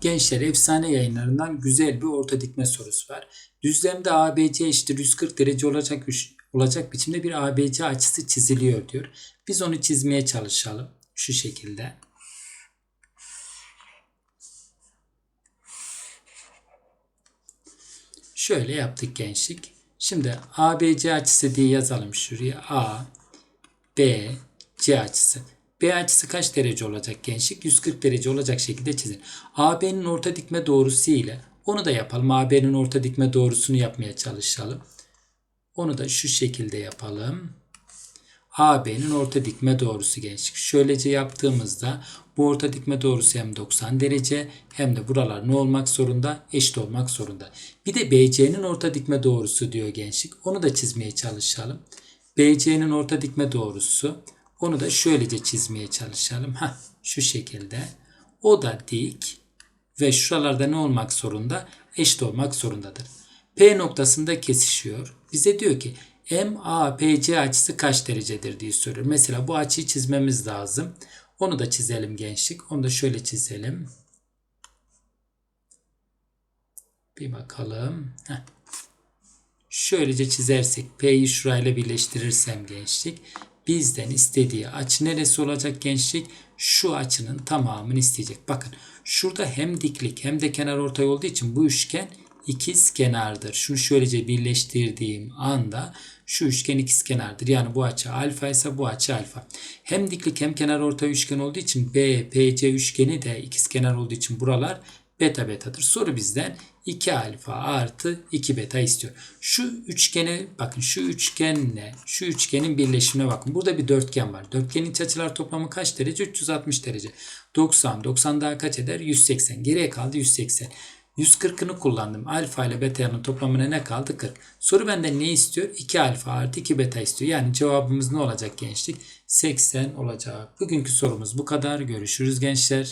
Gençler efsane yayınlarından güzel bir orta dikme sorusu var. Düzlemde ABC eşittir 140 derece olacak olacak biçimde bir ABC açısı çiziliyor diyor. Biz onu çizmeye çalışalım. Şu şekilde. Şöyle yaptık gençlik. Şimdi ABC açısı diye yazalım şuraya. A, B, C açısı. B açısı kaç derece olacak gençlik? 140 derece olacak şekilde çizin. AB'nin orta dikme doğrusu ile onu da yapalım. AB'nin orta dikme doğrusunu yapmaya çalışalım. Onu da şu şekilde yapalım. AB'nin orta dikme doğrusu gençlik. Şöylece yaptığımızda bu orta dikme doğrusu hem 90 derece hem de buralar ne olmak zorunda? Eşit olmak zorunda. Bir de BC'nin orta dikme doğrusu diyor gençlik. Onu da çizmeye çalışalım. BC'nin orta dikme doğrusu. Onu da şöylece çizmeye çalışalım. Heh, şu şekilde. O da dik ve şuralarda ne olmak zorunda? Eşit olmak zorundadır. P noktasında kesişiyor. Bize diyor ki MAPC açısı kaç derecedir diye soruyor. Mesela bu açıyı çizmemiz lazım. Onu da çizelim gençlik. Onu da şöyle çizelim. Bir bakalım. Heh. Şöylece çizersek P'yi şurayla birleştirirsem gençlik bizden istediği açı neresi olacak gençlik? Şu açının tamamını isteyecek. Bakın şurada hem diklik hem de kenar ortay olduğu için bu üçgen ikiz kenardır. Şunu şöylece birleştirdiğim anda şu üçgen ikiz kenardır. Yani bu açı alfa ise bu açı alfa. Hem diklik hem kenar ortay üçgen olduğu için B, PC üçgeni de ikiz kenar olduğu için buralar beta betadır. Soru bizden 2 alfa artı 2 beta istiyor. Şu üçgene bakın şu üçgenle şu üçgenin birleşimine bakın. Burada bir dörtgen var. Dörtgenin iç açılar toplamı kaç derece? 360 derece. 90. 90 daha kaç eder? 180. Geriye kaldı 180. 140'ını kullandım. Alfa ile beta'nın toplamına ne kaldı? 40. Soru benden ne istiyor? 2 alfa artı 2 beta istiyor. Yani cevabımız ne olacak gençlik? 80 olacak. Bugünkü sorumuz bu kadar. Görüşürüz gençler.